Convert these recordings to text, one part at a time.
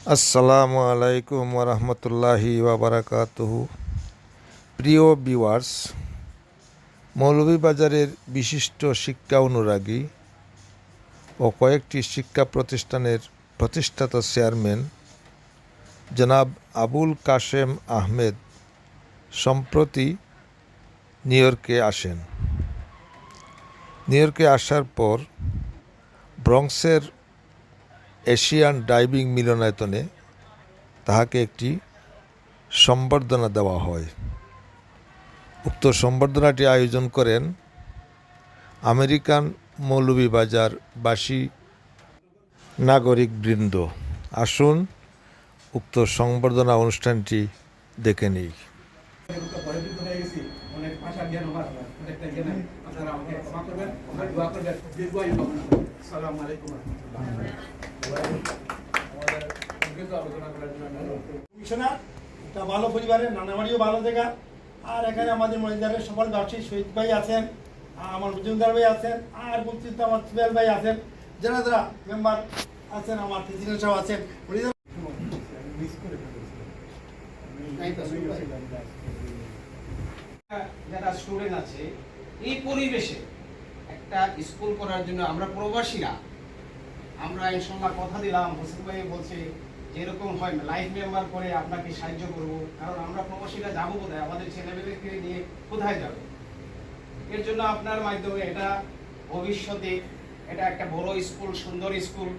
আসসালামু আলাইকুম ওরহমতুল্লাহি ওবরাকাতুহু প্রিয় বিওয়ার্স মৌলভীবাজারের বিশিষ্ট শিক্ষা অনুরাগী ও কয়েকটি শিক্ষা প্রতিষ্ঠানের প্রতিষ্ঠাতা চেয়ারম্যান জনাব আবুল কাশেম আহমেদ সম্প্রতি নিউ ইয়র্কে আসেন। নিউ ইয়র্কে আসার পর ব্রঙ্কসের এশিয়ান ডাইভিং মিলনায়তনে তাহাকে একটি সম্বর্ধনা দেওয়া হয়। উক্ত সম্বর্ধনাটি আয়োজন করেন আমেরিকান মৌলভীবাজারবাসী নাগরিক বৃন্দ আসুন, উক্ত সংবর্ধনা অনুষ্ঠানটি দেখে নিই আমাদের সংক্ষিপ্ত আলোচনা করার জন্য অনুরোধ করছি। একটা ভালো পরিবারের, নানাবাড়িও ভালো জায়গা। আর এখানে আমাদের মহিলাদের সকল ব্যবসায়ী শহীদ ভাই আছেন, আমার মজুমদার ভাই আছেন, আর বলছিত আমার সুবেল ভাই আছেন, যারা যারা মেম্বার আছেন, আমার প্রেসিডেন্ট আছেন যারা স্টুডেন্ট আছে, এই পরিবেশে একটা স্কুল করার জন্য আমরা প্রবাসীরা আমরা ইনশাল্লাহ কথা দিলাম, হোসেন ভাই বলছে যেরকম হয় লাইফ মেম্বার করে আপনাকে সাহায্য করব, কারণ আমরা প্রবাসীরা যাব কোথায়? আমাদের ছেলেমেয়েদেরকে নিয়ে কোথায় যাব? এর জন্য আপনার মাধ্যমে এটা ভবিষ্যতে এটা একটা বড় স্কুল সুন্দর স্কুল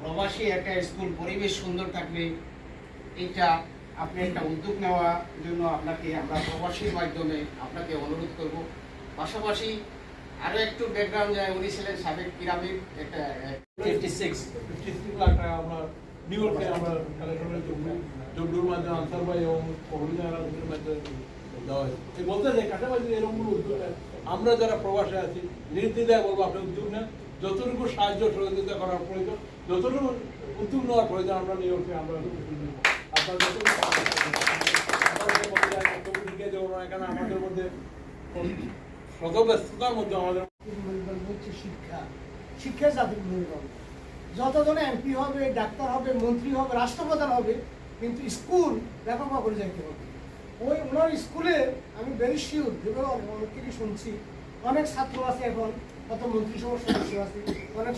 প্রবাসী একটা স্কুল পরিবেশ সুন্দর থাকবে। এটা আপনি একটা উদ্যোগ নেওয়ার জন্য আপনাকে আমরা প্রবাসীর মাধ্যমে আপনাকে অনুরোধ করব। পাশাপাশি আরও একটু ব্যাকগ্রাউন্ড যায় উনি ছিলেন সাবেক একটা ফিফটি সিক্স ফিফটি লাখ টাকা আমরা আমরা মাধ্যমে এবং মাধ্যমে দেওয়া বলতে এরকম উদ্যোগ। আমরা যারা প্রবাসে আছি, নির্দ্বিধায় বলব আপনি উদ্যোগ নেন। যতটুকু সাহায্য সহযোগিতা করার প্রয়োজন, যতটুকু উদ্যোগ নেওয়ার প্রয়োজন আমরা নিউ ইয়র্কে আমরা আপনার আমাদের মধ্যে শত ব্যস্ততার মধ্যে আমাদের মেরুদণ্ড হচ্ছে শিক্ষা। শিক্ষা জাতির মেরুদণ্ড। যতজন এমপি হবে, ডাক্তার হবে, মন্ত্রী হবে, রাষ্ট্রপ্রধান হবে, কিন্তু স্কুল লেখাপড়া করে যাইতে হবে। ওই ওনার স্কুলে আমি ভেরি শিওর অনেক থেকে শুনছি, অনেক ছাত্র আছে এখন কত মন্ত্রিসভার সদস্য আছে, অনেক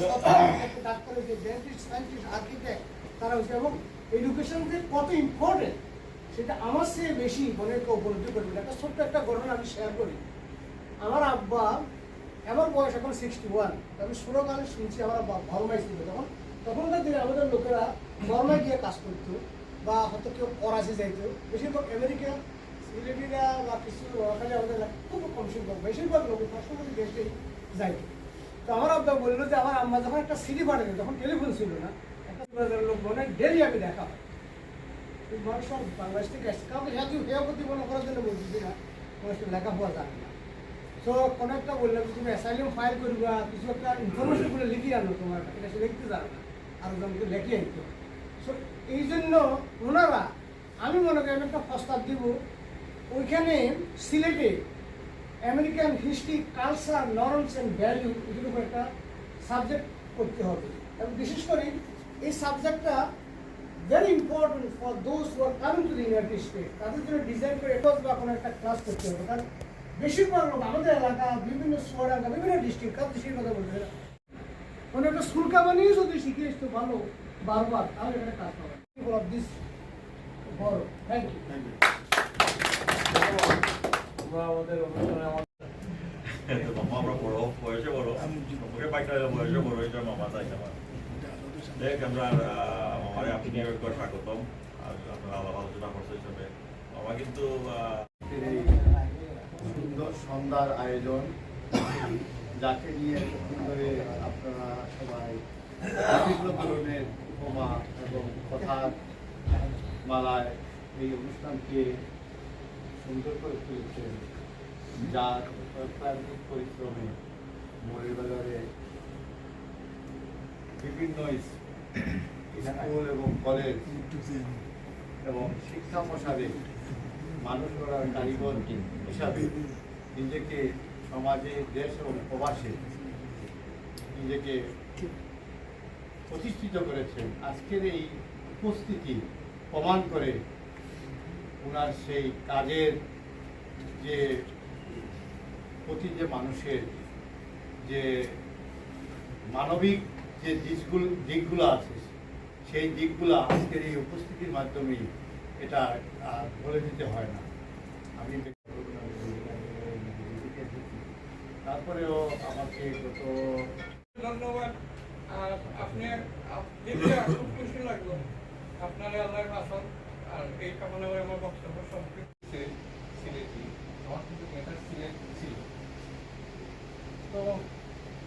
ডাক্তার হয়েছে ডেন্টিস্ট সায়েন্টিস্ট আর্কিটেক্ট তারা হচ্ছে, এবং এডুকেশন যে কত ইম্পর্টেন্ট সেটা আমার চেয়ে বেশি অনেকে উপলব্ধি করবে। একটা ছোট্ট একটা ঘটনা আমি শেয়ার করি। আমার আব্বা আমার বয়স, এখন সিক্সটি ওয়ান আমি ষোলোকালে শুনছি আমার আব্বা বর্মায় ছিল। তখন তখনকার দিনে আমাদের লোকেরা বর্মায় গিয়ে কাজ করতো বা হয়তো কেউ করাচি যাইতো। বেশিরভাগ আমেরিকা, সিলেটিরা বা কিছু ওখানে আমাদের খুব কম সংখ্যক বেশিরভাগ লোক পার্শ্ববর্তী দেশে যাইতো। তো আমার আব্বা বলল যে, আমার আম্মা যখন একটা সিডি পাঠাতো, তখন টেলিফোন ছিল না। একটা লোক মনে ডেলি আমি দেখা হয়। মানুষ বাংলাদেশ থেকে আসছে। কাউকে হেতু হেয় প্রতিপন্ন করার জন্য বলছি না। মানুষকে লেখাপড়া জানে না। তো কোনো একটা বললাম, তুমি অ্যাসাইলিয়াম ফাইল করবা কিছু একটা ইনফরমেশন করে লিখি আনো তোমার এটা সে লিখতে না আরও জনকে লেখি আনতে সো এই জন্য ওনারা আমি মনে করি আমি একটা প্রস্তাব দিব, ওইখানে সিলেটে American history culture norms and value উপর একটা সাবজেক্ট করতে হবে। এবং বিশেষ করে এই সাবজেক্টটা very important for those who are coming to the United State তাদের জন্য ডিজাইন করে বা কোনো একটা ক্লাস করতে হবে। কারণ বেশিরভাগ লোক আমাদের এলাকা বিভিন্ন সোয়াডাঙ্গা বিভিন্ন ডিস্ট্রিক্ট কাপ ডিস্ট্রিক্ট কথা বলতে কোনো একটা স্কুল কামানিও যদি শিখে আসতো ভালো বারবার তাহলে এখানে কাজ হবে অফ দিস বড় থ্যাংক ইউ আমরা আমাদের অনুষ্ঠানে আমাদের মামা আমরা বড় বয়সে বড়। মুখে বাইকটা বয়সে বড় এটা মামা তাই আমার দেখ আমরা মামারে আপনি নিয়োগ করে স্বাগতম। আর আপনারা আলাপ আলোচনা করছে হিসাবে মামা কিন্তু সুন্দর সন্ধ্যার আয়োজন যাকে নিয়ে ধরে আপনারা সবাই বিভিন্ন ধরনের উপমা এবং কথা মালায় এই অনুষ্ঠানকে সুন্দর করে তুলেছেন, যার প্রাকৃতিক পরিশ্রমে মোড়ের বাজারে বিভিন্ন স্কুল এবং কলেজ এবং শিক্ষা প্রসারে মানুষ গড়ার কারিগর হিসাবে নিজেকে সমাজে, দেশ এবং প্রবাসে নিজেকে প্রতিষ্ঠিত করেছেন। আজকের এই উপস্থিতি প্রমাণ করে ওনার সেই কাজের যে প্রতি যে মানুষের যে মানবিক যে দিকগুলো দিকগুলো আছে, সেই দিকগুলো আজকের এই উপস্থিতির মাধ্যমেই এটা বলে দিতে হয় না। আমি তারপরেও আমাকে গত ধন্যবাদ। আপনি খুব খুশি লাগল। আপনার আল্লাহর আসন আর এই কামনা করে আমার বক্তব্য সম্পৃক্ত সিলেটি। আমার কিন্তু মেটার সিলেট ছিল। তো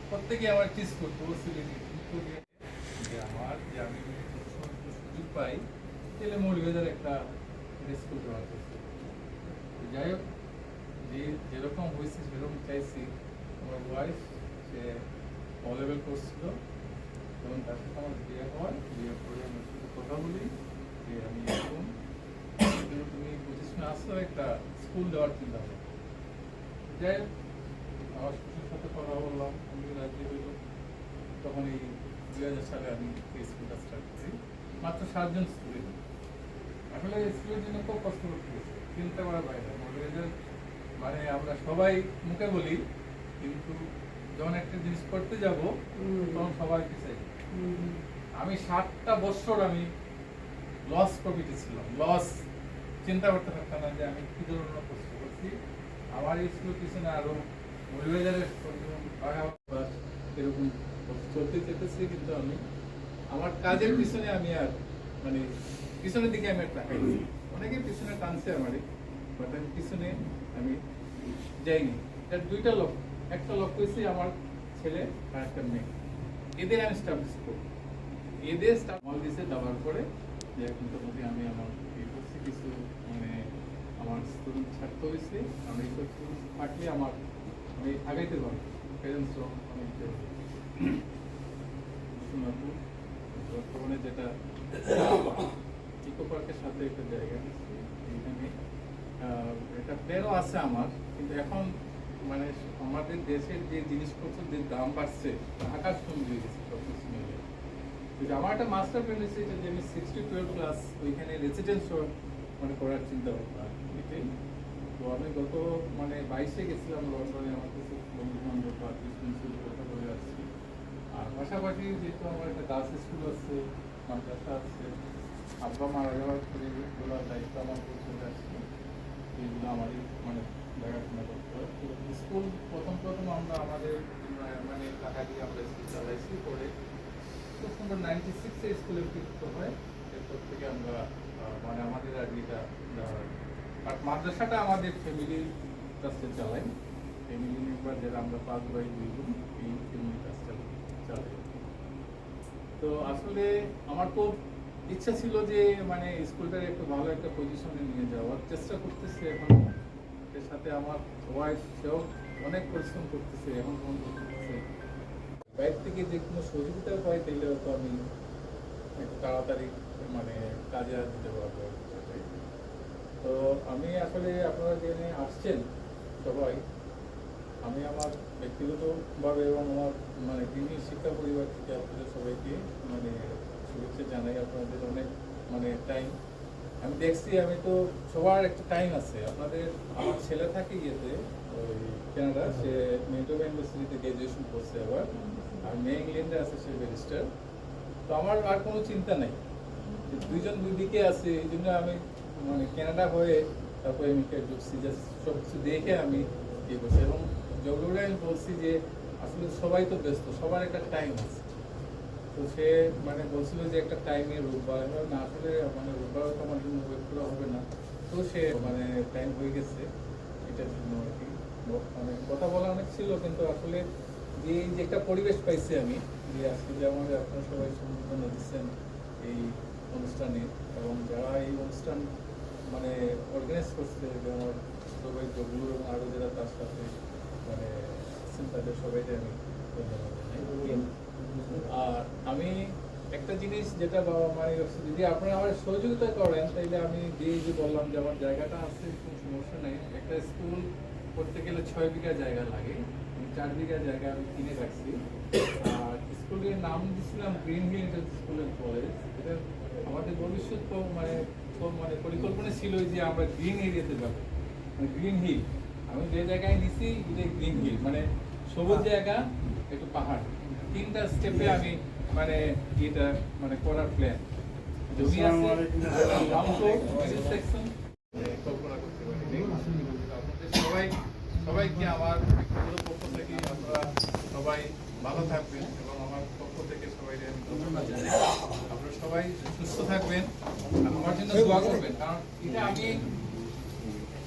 প্রত্যেকে আমার টিস করতো সিলেটি যে আমার যে আমি সুযোগ পাই তাহলে মৌলভীদের একটা করছে যাই হোক যে যেরকম হয়েছে সেরকম চাইছি। আমার ওয়াইফ সে ও লেভেল করছিল এবং তার সাথে আমার বিয়ে হয়। বিয়ে করে আমি শুধু কথা বলি, যে আমি এরকম। তুমি পজিশনে আসছো একটা স্কুল দেওয়ার চিন্তা ভাবনা। যাই হোক, আমার শ্বশুর সাথে কথা বললাম আমি রাজি হইল। তখন এই দুই হাজার সালে আমি এই স্কুলটা স্টার্ট করি। মাত্র সাতজন স্টুডেন্ট আসলে স্কুলের জন্য খুব কষ্ট করতে চিন্তা করার বাইরে। মানে আমরা সবাই মুখে বলি কিন্তু যখন একটা জিনিস করতে যাব তখন সবাই পিছাই আমি সাতটা বছর আমি লস প্রফিটে ছিলাম লস চিন্তা করতে পারতাম না যে আমি কি ধরনের কষ্ট করছি। আমার এই স্কুলের পিছনে আরও মৌলবাজারের এরকম চলতে চেতেছি কিন্তু আমি আমার কাজের পিছনে আমি আর মানে পিছনের দিকে আমি আর তাকাই অনেকে পিছনে টানছে আমারই বাট আমি পিছনে আমি যাইনি। এর দুইটা লোক একটা লক্ষ্য হয়েছে আমার ছেলে আর একটা মেয়ে। এদের আমি স্টাবলিশ করব এদের স্টাবল দিছে, দেওয়ার পরে যে এখন তো মোটামুটি আমি আমার এই করছি কিছু মানে আমার স্টুডেন্ট ছাড়তে হয়েছে আমি এই স্টুডেন্ট থাকলে আমার, আমি আগাইতে পারব। অনেক সোনাপুর বর্তমানে যেটা ইকো পার্কের সাথে একটা জায়গা এইখানে। এটা প্লেনও আছে আমার, কিন্তু এখন মানে আমাদের দেশের যে জিনিসপত্রের যে দাম বাড়ছে আকাশ কমে গেছে সব কিছু মিলে আমার একটা মাস্টার প্ল্যান এটা যে আমি সিক্সটি টুয়েলভ ক্লাস ওইখানে রেসিডেন্স মানে করার চিন্তা ভাবনা। তো আমি গত মানে বাইশে গেছিলাম লন্ডনে, আমার কিছু বন্ধু বান্ধব বা কিছু কথা বলে আসছি। আর পাশাপাশি যেহেতু আমার একটা গার্লস স্কুল আছে, মাদ্রাসা আছে, আব্বা মারা যাওয়ার পরে দায়িত্ব আমার চলে আসছে। এইগুলো আমারই মানে দেখাশোনা করতে তো স্কুল প্রথম প্রথম আমরা আমাদের মানে টাকা দিয়ে আমরা স্কুল চালাইছি পরে খুব সুন্দর নাইনটি সিক্সে স্কুলে যুক্ত হয়। এরপর থেকে আমরা মানে আমাদের আর দেওয়া আর মাদ্রাসাটা আমাদের ফ্যামিলির কাছে চালাই। ফ্যামিলি মেম্বার যারা আমরা পাঁচ ভাই দুই বোন, এই ফ্যামিলি কাজটা চালাই। তো আসলে আমার খুব ইচ্ছা ছিল যে মানে স্কুলটাকে একটু ভালো একটা পজিশনে নিয়ে যাওয়ার। চেষ্টা করতেছে এখন। এর সাথে আমার ওয়াইফ সেও অনেক পরিশ্রম করতেছে এখন পর্যন্ত করতেছে। বাইরে থেকে যে কোনো সহযোগিতা পাই তাহলে হয়তো আমি একটু তাড়াতাড়ি মানে কাজে দিতে পারব তো আমি আসলে আপনারা জেনে আসছেন সবাই, আমি আমার ব্যক্তিগতভাবে এবং আমার মানে তিনি শিক্ষা পরিবার থেকে আপনাদের সবাইকে মানে শুভেচ্ছা জানাই। আপনাদের অনেক মানে টাইম আমি দেখছি, আমি তো সবার একটা টাইম আছে। আপনাদের, আমার ছেলে থাকে ইয়েতে, ওই কানাডা সে মেন্টোবা ইউনিভার্সিটিতে গ্রাজুয়েশন করছে আবার। আর মেয়ে ইংল্যান্ডে আছে, সে ব্যারিস্টার তো আমার আর কোনো চিন্তা নেই। দুইজন দুই দিকে আছে, এই জন্য আমি মানে কেনাডা হয়ে তারপরে আমি ঢুকছি যে সব কিছু দেখে আমি ইয়ে করছি এবং জগদুরে আমি বলছি যে, আসলে সবাই তো ব্যস্ত, সবার একটা টাইম আছে। তো সে মানে বলছিল যে একটা টাইমে রোববার না আসলে মানে রোববার তো আমার জন্য ওয়েট করা হবে না। তো সে মানে টাইম হয়ে গেছে এটার জন্য আর কি। মানে কথা বলা অনেক ছিল, কিন্তু আসলে যে এই যে একটা পরিবেশ পাইছি আমি, যে আজকে যে আমাদের আপনারা সবাই সম্বোধন দিচ্ছেন এই অনুষ্ঠানে, এবং যারা এই অনুষ্ঠান মানে অর্গানাইজ করছে, যে আমার সবাই জগলু এবং আরও যারা তার সাথে মানে তাদের সবাইকে আমি ধন্যবাদ জানাই। আর আমি একটা জিনিস যেটা বাবা মানে যদি আপনারা আমার সহযোগিতা করেন তাহলে আমি যে যে বললাম যে আমার জায়গাটা আছে কোনো সমস্যা নেই। একটা স্কুল করতে গেলে ছয় বিঘা জায়গা লাগে। আমি চার বিঘা জায়গা আমি কিনে রাখছি। আর স্কুলের নাম দিয়েছিলাম green hill school and college. এটা আমাদের ভবিষ্যৎ মানে মানে পরিকল্পনা ছিল যে আমরা গ্রিন এরিয়াতে যাব। মানে গ্রিন হিল। আমি যে জায়গায় নিছি এটা গ্রিন হিল। মানে সবুজ জায়গা একটু পাহাড়। তিনটা স্টেপে আমি মানে এটা মানে করার প্ল্যান জমি আছে কল্পনা করতে পারি আপনাদের সবাই সবাইকে আমার পক্ষ থেকে আপনারা সবাই ভালো থাকবেন এবং আমার পক্ষ থেকে সবাই আমি ধন্যবাদ জানাই। আপনারা সবাই সুস্থ থাকবেন আমার জন্য দোয়া করবেন কারণ এটা আমি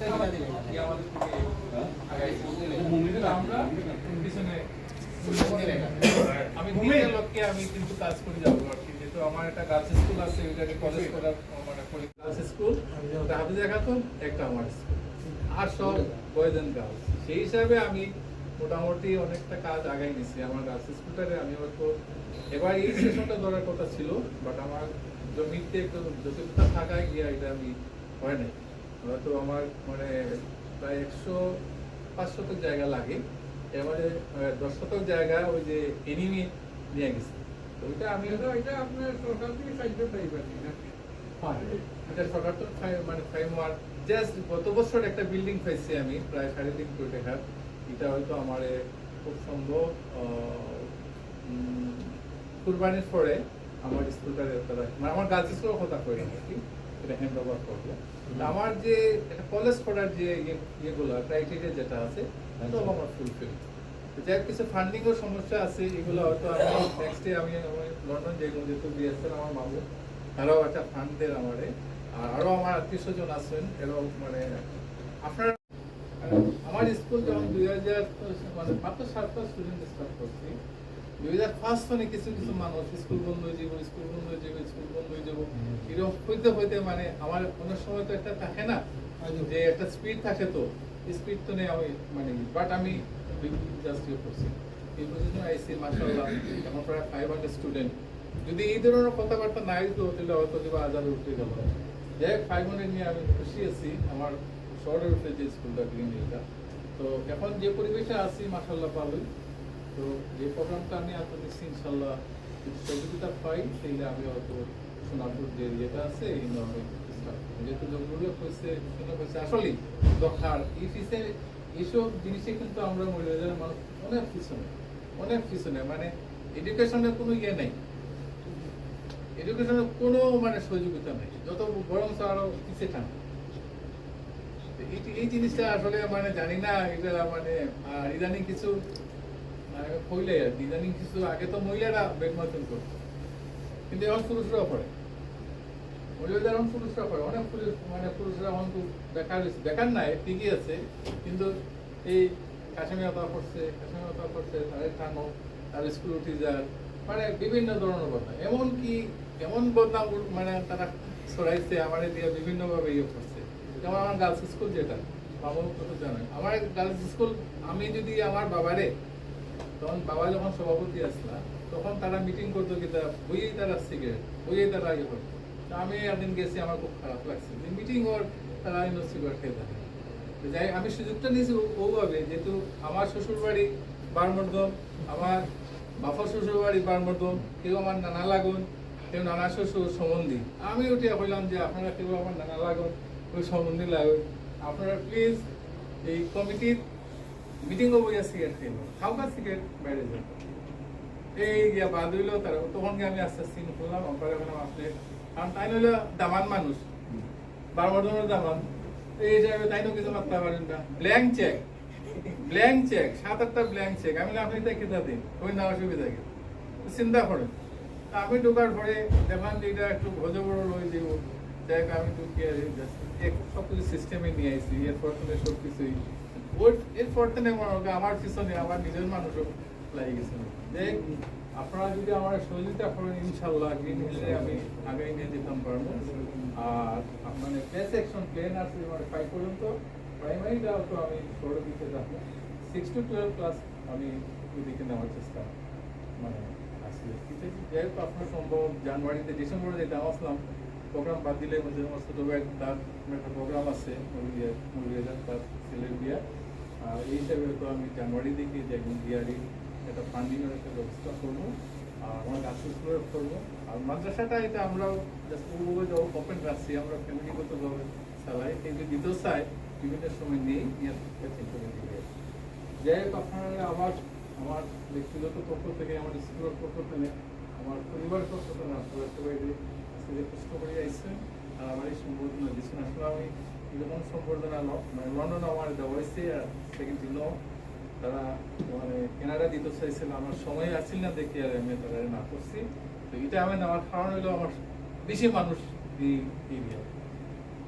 আমাদের থেকে আমরা পিছনে আমি কিন্তু কাজ করে যাব আর কি। যেহেতু আমার একটা গার্লস স্কুল আছে ওইটাকে কলেজ করার মানে গার্লস স্কুল ওটা হাফিজা খাতুন একটা আমার স্কুল আর সব বয়েজ অ্যান্ড গার্লস সেই হিসাবে আমি মোটামুটি অনেকটা কাজ আগাই নিছি। আমার গার্লস স্কুলটারে আমি হয়তো এবার এই সেশনটা ধরার কথা ছিল বাট আমার জমিতে একটু জটিলতা থাকায় গিয়ে এটা আমি হয় নাই। হয়তো আমার মানে প্রায় একশো পাঁচ শতক জায়গা লাগে। এবারে দশ শতক জায়গা ওই যে এনিমি নিয়ে গেছে। তো ওইটা আমি এটা আপনার সরকার থেকে সাহায্য পাইবেন হ্যাঁ, এটা সরকার তো মানে ফ্রেমওয়ার্ক জাস্ট গত বছর একটা বিল্ডিং পাইছি আমি প্রায় সাড়ে তিন কোটি টাকার এটা হয়তো আমার খুব সম্ভব কুরবানির পরে আমার স্কুলটার মানে আমার গার্লস স্কুলের কথা কই আর কি এটা হ্যান্ড ওভার করব। আমার যে একটা কলেজ করার যে ইয়ে- ইয়েগুলো ক্রাইটেরিয়া যেটা আছে যাই কিছু সমস্যা আছে, এগুলো হয়তো আমি আমি লন্ডন যেহেতু বিএসএল আমার মামু, তারাও একটা ফান্ড দেন আর আরও আমার আত্মীয় আছেন, এরাও মানে আপনার, আমার স্কুল যখন দুই হাজার মানে মাত্র সাতটা স্টুডেন্ট স্টার্ট করছি, দুই হাজার ফার্স্ট মানে কিছু কিছু মানুষ, স্কুল বন্ধ হয়ে যাব, স্কুল বন্ধ হয়ে যাবে, স্কুল বন্ধ হয়ে যাব। এরকম হইতে হইতে মানে আমার অনেক সময় তো একটা থাকে না, যে একটা স্পিড থাকে তো। স্পিড তো নেই আমি মানে বাট আমি জাস্ট ইয়ে করছি। এই পর্যন্ত আইসি মাসাল্লাহ এখন প্রায় ফাইভ হান্ড্রেড স্টুডেন্ট যদি এই ধরনের কথাবার্তা নাই তো তাহলে হয়তো দেবা হাজারে উঠে গেল। যাই হোক ফাইভ হান্ড্রেড নিয়ে আমি খুশি আছি, আমার শহরের উঠে যে স্কুলটা গ্রিন হিলটা তো এখন যে পরিবেশে আছি মাসাল্লাহ ভালোই। তো যে প্রোগ্রামটা আমি আপনার দিচ্ছি ইনশাল্লাহ যদি সহযোগিতা পাই তাহলে আমি হয়তো সোনাপুর যে ইয়েটা আছে, এই করব। যেহেতু লোকগুলো আসলেই এইসব জিনিসে কিন্তু আমরা মহিলাদের মানুষ অনেক পিছনে অনেক পিছনে মানে এডুকেশনের কোনো ইয়ে নেই এডুকেশনের কোনো মানে সহযোগিতা নেই যত বরং আরও পিছিয়ে এই- জিনিসটা আসলে মানে জানি না এটা মানে ইদানিং কিছু মানে ইদানিং কিছু আগে তো মহিলারা বেগমাতন করতো কিন্তু এখন পুরুষরাও করে মহিলাদের এখন পুরুষরা করে, অনেক পুরুষ মানে পুরুষরা এখন তো বেকার বেকার নাই, ঠিকই আছে, কিন্তু এই কাশ্মীরতা করছে কাশ্মীরতা করছে, তাদের টানো তার স্কুল যার মানে বিভিন্ন ধরনের কথা এমনকি এমন বদনাম মানে তারা ছড়াইছে, আমার দিয়ে বিভিন্নভাবে ইয়ে করছে। যেমন আমার গার্লস স্কুল যেটা, বাবা কত জানেন আমার গার্লস স্কুল আমি যদি আমার বাবারে, তখন বাবা যখন সভাপতি আসলাম তখন তারা মিটিং করতো কি তারা, বইয়েই তারা সিগারেট বইয়েই তারা ইয়ে করতো। আমি একদিন গেছি, আমার খুব খারাপ লাগছে। যে মিটিং ওর তারা ইনো খেয়ে থাকে যাই আমি সুযোগটা নিয়েছি ওভাবে, যেহেতু আমার শ্বশুর বাড়ি বারমর্দম, আমার বাপা শ্বশুর বাড়ি বারমর্দম, কেউ আমার নানা লাগুন, কেউ নানা শ্বশুর সম্বন্ধী। আমি উঠে বললাম যে, আপনারা কেউ আমার নানা লাগুন, কেউ সম্বন্ধী লাগুন। আপনারা প্লিজ এই কমিটির মিটিং ও বইয়া সিগারেট খেয়ে হালকা সিগারেট, বাইরে যাবে এই গিয়া বাদ হইল তার তখন আমি আস্তে আস্তে করলাম বললাম আপনি কারণ তাই হইল দামান মানুষ। বারবার দামান এই হিসাবে তাই তো কিছু মাত্রা পারেন না। ব্ল্যাঙ্ক চেক ব্ল্যাঙ্ক চেক সাত আটটা ব্ল্যাঙ্ক চেক আমি আপনি তাই খেতে দিন না অসুবিধা কি? চিন্তা করেন। আমি ঢোকার পরে যে এটা একটু ভোজে লই দিব আমি ঢুকিয়ে সব কিছু সিস্টেমে নিয়ে আসছি এরপর থেকে সব কিছুই ওর এরপর থেকে আমার পিছনে আমার নিজের মানুষও লাগে গেছে। দেখ আপনারা যদি আমার সহযোগিতা করেন ইনশাল্লাহ গ্রিন হিলে আমি আগাই নিয়ে যেতাম পারব আর মানে প্লে সেকশন প্লেন আছে মানে ফাইভ পর্যন্ত প্রাইমারিটাও তো আমি ষোলো দিকে যাব। সিক্স টু টুয়েলভ ক্লাস আমি ওইদিকে নেওয়ার চেষ্টা মানে আসি কিন্তু যাই হোক আপনার সম্ভব, জানুয়ারিতে ডিসেম্বরে যেতাম আসলাম প্রোগ্রাম বাদ দিলে মধ্যে আমার ছোটো ভাই তার একটা প্রোগ্রাম আছে, মুরগিয়া মুরগিয়া তার ছেলের বিয়া। আর এই হিসাবে তো আমি জানুয়ারি দিকে যে একদম একটা ফান্ডিংয়ের একটা ব্যবস্থা করব, আর আমার গাছ প্রয়োগ করব। আর মাদ্রাসাটা এটা আমরাও জাস্ট ওভাবে ওপেন রাখছি, আমরা ফ্যামিলিগতভাবে চালাই। কিন্তু দ্বিতীয় সাইড বিভিন্ন সময় নেই চিন্তা করে যাই হোক, আপনারা আমার আমার ব্যক্তিগত পক্ষ থেকে, আমার স্কুলের পক্ষ থেকে, আমার পরিবারের পক্ষ থেকে আপনারা সবাই আজকে কষ্ট করে আইসেন, আর আমার এই সম্বর্ধনা দিচ্ছেন। আসলে আমি যেমন সম্বর্ধনা মানে লন্ডন আমার দেওয়া হয়েছে, আর সেকেন্ড দিনও তারা মানে কেনাডা দিতে চাইছিল আমার সময় আসছিল না দেখে আর আমি তারা না করছি। তো এটা আমি নেওয়ার কারণ হলো আমার বেশি মানুষ এরিয়া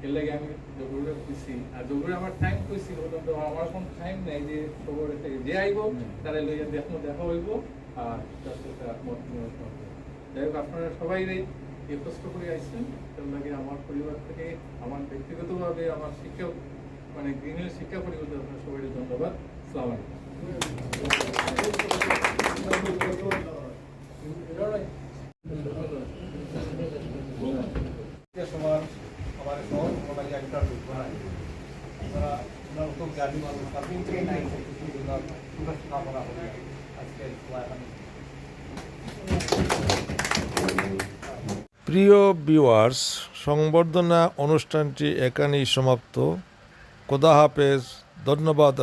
এর লাগে আমি জগুরে খুশি আর জগুরে আমার টাইম খুশি হলো তো আমার কোনো টাইম নেই যে খবরে থেকে যে আইব তারা লইয়া দেখো দেখা হইব। আর তার সাথে মত যাই হোক আপনারা সবাই এই কষ্ট করে আইসেন তার লাগে আমার পরিবার থেকে আমার ব্যক্তিগতভাবে আমার শিক্ষক মানে গ্রিনের শিক্ষা পরিবর্তন আপনার সবাই ধন্যবাদ। সালাম আলাইকুম সবার আমার সহজ মোটামুটি একটা ঘোরায় আপনারা ওনার উত্তম জ্ঞানী মানুষ আপনি থেকে নাই কামনা হবে আজকে প্রিয় বিওয়ার্স সংবর্ধনা অনুষ্ঠানটি এখানেই সমাপ্ত। খোদা হাফেজ ধন্যবাদ।